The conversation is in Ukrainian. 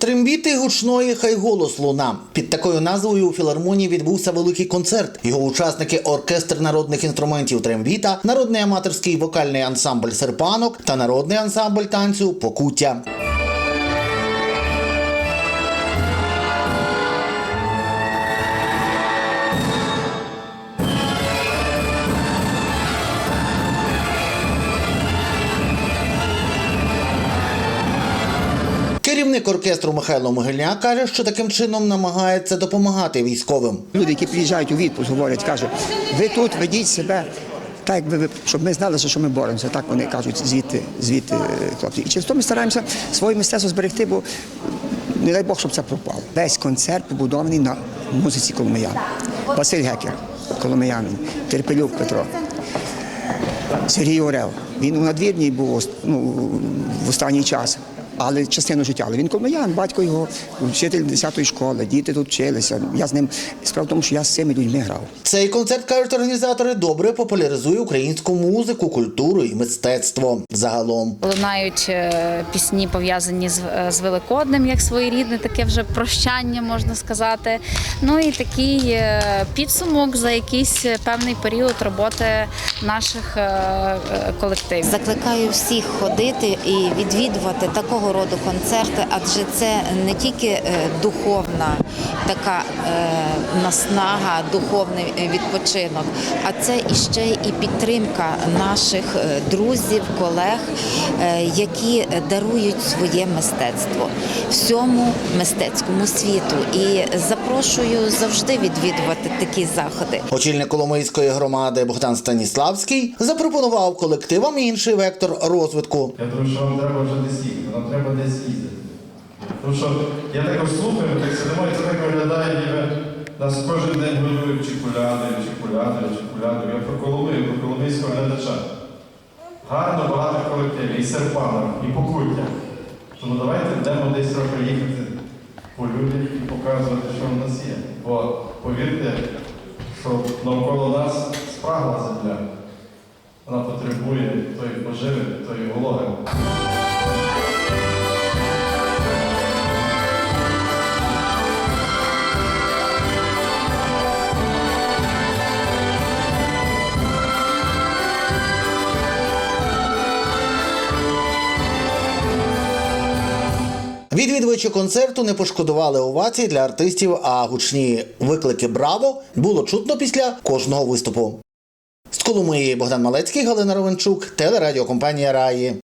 Трембіти гучної хай голос луна. Під такою назвою у філармонії відбувся великий концерт. Його учасники оркестр народних інструментів трембіта, народний аматорський вокальний ансамбль серпанок та народний ансамбль танцю покуття. Керівник оркестру Михайло Могильняк каже, що таким чином намагається допомагати військовим. Люди, які приїжджають у відпуск, говорять, кажуть, ви тут ведіть себе. Так, якби ви, щоб ми знали, що ми боремося. Так вони кажуть звідти, звідти е, хлопці. І через то ми стараємося своє мистецтво зберегти, бо не дай Бог, щоб це пропало. Весь концерт побудований на музиці Коломиян. Василь Гекер, Коломиянин, Терпелюк Петро, Сергій Орел. Він у надвірній був ну, в останній час. Але частину життя. Але він коломиян, батько його, вчитель 10-ї школи, діти тут вчилися. Я з ним справа в тому, що я з цими людьми грав. Цей концерт кажуть організатори добре популяризує українську музику, культуру і мистецтво загалом. Лунають е, пісні пов'язані з, е, з Великоднем, як своєрідне, таке вже прощання, можна сказати. Ну і такий е, підсумок за якийсь певний період роботи наших колективів. Закликаю всіх ходити і відвідувати такого роду концерти, адже це не тільки е, духовна така е, наснага, духовний відпочинок, а це іще і підтримка наших е, друзів, колег, які дарують своє мистецтво всьому мистецькому світу. І запрошую завжди відвідувати такі заходи. Очільник Коломийської громади Богдан Станіславський запропонував колективам інший вектор розвитку. Я думаю, що вам треба вже десь їхати, нам треба десь їздити. Тому що я також слухаю, так сидимо, і це так виглядає, ніби нас кожен день годують чи куляною, чи куляною, чи куляною. Я про Коломию, про коломийського глядача. Гарно багато колективів, і серпанок, і покуття. Тому давайте йдемо десь трохи їхати по людях і показувати, що в нас є. Бо повірте, що навколо нас спрагла земля. Вона потребує тої поживи, тої вологи. Відвідувачі концерту не пошкодували овацій для артистів, а гучні виклики Браво було чутно після кожного виступу. З Коломиї Богдан Малецький, Галина Ровенчук, телерадіокомпанія Раї.